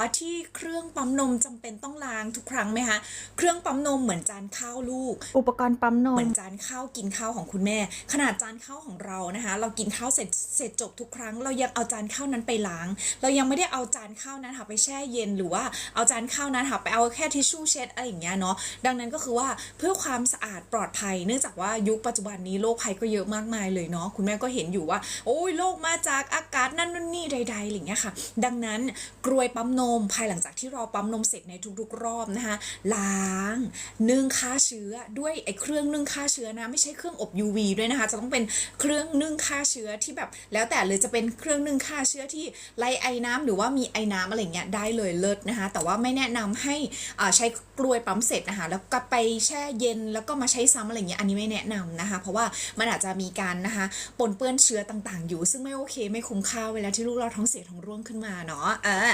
ว่าที่เครื่องปั๊มนมจำเป็นต้องล้างทุกครั้งไหมคะ เครื่องปั๊มนมเหมือนจานข้าวลูก อุปกรณ์ปั๊มนเหมมือนจานข้าวกินข้าวของคุณแม่ ขนาดจานข้าวของเรานะคะ เรากินข้าวเสร็จเสร็จจบทุกครั้ง เรายังเอาจานข้าวนั้นไปล้าง เรายังไม่ได้เอาจานข้าวนั้นค่ะไปแช่เย็นหรือว่าเอาจานข้าวนั้นค่ะไปเอาแค่ทิชชู่เช็ดอะไรอย่างเงี้ยเนาะดังนั้นก็คือว่าเพื่อความสะอาดปลอดภัย เนื่องจากว่ายุคปัจจุบันนี้โรคภัยก็เยอะมากมายเลยเนาะคุณแม่ก็เห็นอยู่ว่า โอ้ยโรคมาจากอากาศนั่นนู่นนี่ใดๆอะไรอย่างเงี้ยค่ะ ดังนั้นกรวยปั๊มนมภายหลังจากที่เราปั๊มนมเสร็จในทุกๆ รอบนะคะล้างนึ่งฆ่าเชื้อด้วยไอ้เครื่องนึ่งฆ่าเชื้อนะ ไม่ใช่เครื่องอบ UV ด้วยนะคะ จะต้องเป็นเครื่องนึ่งฆ่าเชื้อที่แบบ แล้วแต่เลยจะเป็นเครื่องนึ่งฆ่าเชื้อที่ไล่ไอ้น้ำหรือว่ามีไอ้น้ำอะไรเงี้ยได้เลยเลิศนะคะ แต่ว่าไม่แนะนำให้ใช้กลวยปั๊มเสร็จนะคะแล้วก็ไปแช่เย็นแล้วก็มาใช้ซ้ำอะไรเงี้ยอันนี้ไม่แนะนำนะคะ เพราะว่ามันอาจจะมีการนะคะปนเปื้อนเชื้อต่างๆ อยู่ ซึ่งไม่โอเค ไม่คุ้มค่าเวลาที่ลูกเราท้องเสียท้องร่วงขึ้นมาเนาะเออ